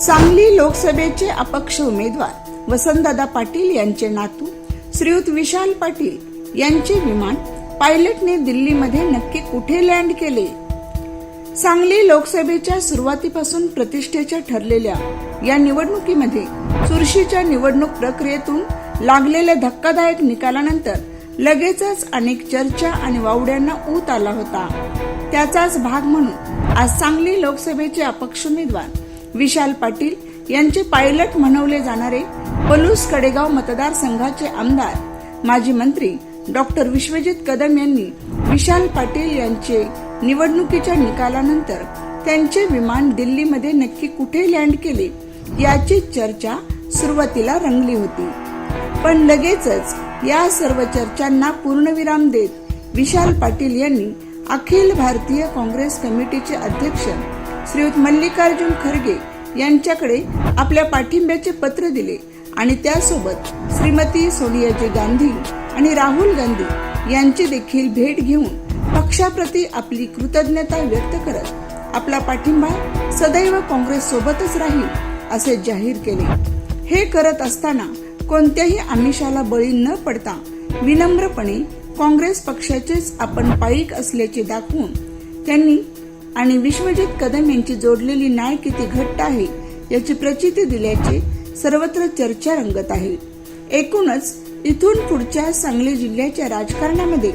सांगली लोकसभेचे अपक्ष उमेदवार वसंतदादा पाटील यांचे नातू श्रीयुत विशाल पाटील यांचे विमान पायलटने दिल्लीमध्ये नक्की कुठे लँड केले? सांगली लोकसभेच्या सुरुवातीपासून प्रतिष्ठेच्या ठरलेल्या या निवडणुकीमध्ये चुरशीच्या निवडणूक प्रक्रियेतून लागलेल्या धक्कादायक निकालानंतर लगेचच अनेक चर्चा आणि वावड्यांना ऊत आला होता. त्याचाच भाग म्हणून आज सांगली लोकसभेचे अपक्ष उमेदवार विशाल पाटील यांचे पायलट म्हणवले जाणारे पलूस कडेगाव मतदारसंघाचे आमदार माजी मंत्री डॉक्टर विश्वजित कदम यांनी विशाल पाटील यांचे निवडणुकीच्या निकालानंतर त्यांचे विमान दिल्लीमध्ये नक्की कुठे लँड केले याची चर्चा सुरुवातीला रंगली होती. पण लगेचच या सर्व चर्चांना पूर्णविराम देत विशाल पाटील यांनी अखिल भारतीय काँग्रेस कमिटीचे अध्यक्ष श्रीयुत मल्लिकार्जुन खरगे यांच्याकडे आपल्या पाठिंब्याचे पत्र दिले आणि त्यासोबत श्रीमती सोनियाजी गांधी आणि राहुल गांधी यांची देखील भेट घेऊन पक्षाप्रती आपली कृतज्ञता व्यक्त करत आपला पाठिंबा सदैव काँग्रेस सोबतच राहील असे जाहीर केले. हे करत असताना कोणत्याही आमिषाला बळी न पडता विनम्रपणे काँग्रेस पक्षाचेच आपण पाईक असल्याचे दाखवून त्यांनी आणि विश्वजित कदम यांची जोडलेली न्याय किती घट्ट आहे याची प्रचिती दिल्याची सर्वत्र चर्चा रंगत आहे. एकूणच इथून पुढच्या सांगली जिल्ह्याच्या राजकारणामध्ये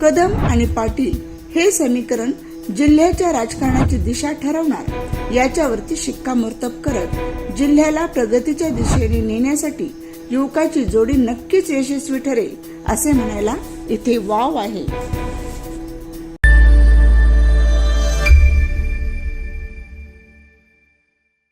कदम आणि पाटील हे समीकरण जिल्ह्याच्या राजकारणाची दिशा ठरवणार याच्यावरती शिक्कामोर्तब करत जिल्ह्याला प्रगतीच्या दिशेने नेण्यासाठी युवकाची जोडी नक्कीच यशस्वी ठरेल असे म्हणायला इथे वाव आहे.